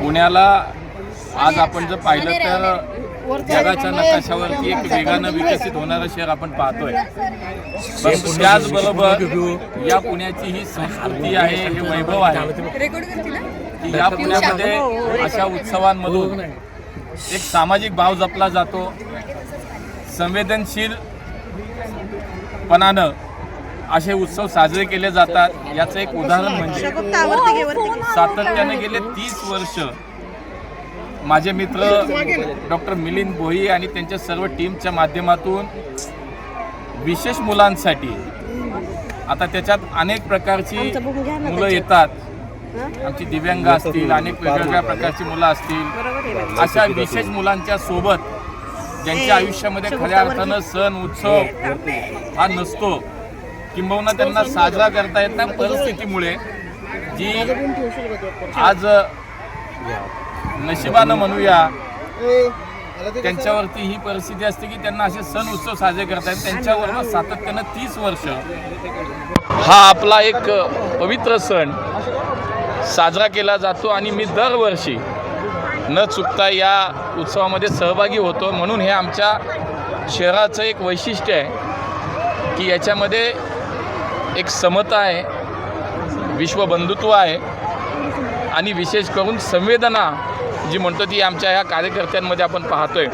पुण्याला आज आपण जर पाहिलं तर जगाच्या नकाशावरती एक वेगानं विकसित होणारं शहर आपण पाहतोय. त्याचबरोबर या पुण्याची ही संस्कृती आहे हे वैभव आहे. की या पुण्यामध्ये अशा उत्सवांमधून एक सामाजिक भाव जपला जातो. संवेदनशीलपणानं असे उत्सव साजरे केले जातात. याचं एक उदाहरण म्हणजे सातत्याने गेले तीस वर्ष माझे मित्र डॉक्टर मिलिंद भोई आणि त्यांच्या सर्व टीमच्या माध्यमातून विशेष मुलांसाठी आता त्याच्यात अनेक प्रकारची मुलं येतात. आमची दिव्यांग असतील अनेक वेगवेगळ्या प्रकारची मुलं असतील. अशा विशेष मुलांच्या सोबत ज्यांच्या आयुष्यामध्ये खऱ्या अर्थानं सण उत्सव हा नसतो. किंबहुना त्यांना साजरा करता येत नाही परिस्थितीमुळे जी आज नशिबानं म्हणूया त्यांच्यावरती ही परिस्थिती असते की त्यांना असे सण उत्सव साजरे करता येत. त्यांच्यावर सातत्यानं तीस वर्ष हा आपला एक पवित्र सण साजरा केला जातो आणि मी दरवर्षी न चुकता या उत्सवामध्ये सहभागी होतो. म्हणून हे आमच्या शहराचं एक वैशिष्ट्य आहे की याच्यामध्ये एक समता आहे विश्वबंधुत्व आहे आणि विशेष करून संवेदना जी म्हणतो ती आमच्या ह्या कार्यकर्त्यांमध्ये आपण पाहतोय.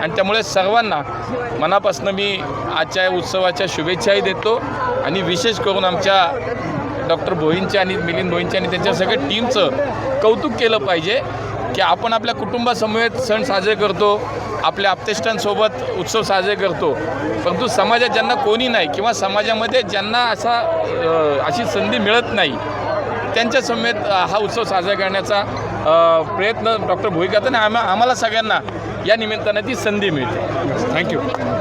आणि त्यामुळे सर्वांना मनापासून मी आजच्या या उत्सवाच्या शुभेच्छाही देतो आणि विशेष करून आमच्या डॉक्टर भोईंच्या आणि मिलिंद भोईंच्या आणि त्यांच्या सगळ्या टीमचं कौतुक केलं पाहिजे. की आपण आपल्या कुटुंबासमवेत सण साजरे करतो आपल्या आप्तेष्टांसोबत उत्सव साजरे करतो. परंतु समाजात ज्यांना कोणी नाही किंवा समाजामध्ये ज्यांना असा अशी संधी मिळत नाही त्यांच्या समेत हा उत्सव साजरा करण्याचा प्रयत्न डॉक्टर भोई करतात आणि आम्हा आम्हाला सगळ्यांना या निमित्तानं ती संधी मिळते. थँक्यू.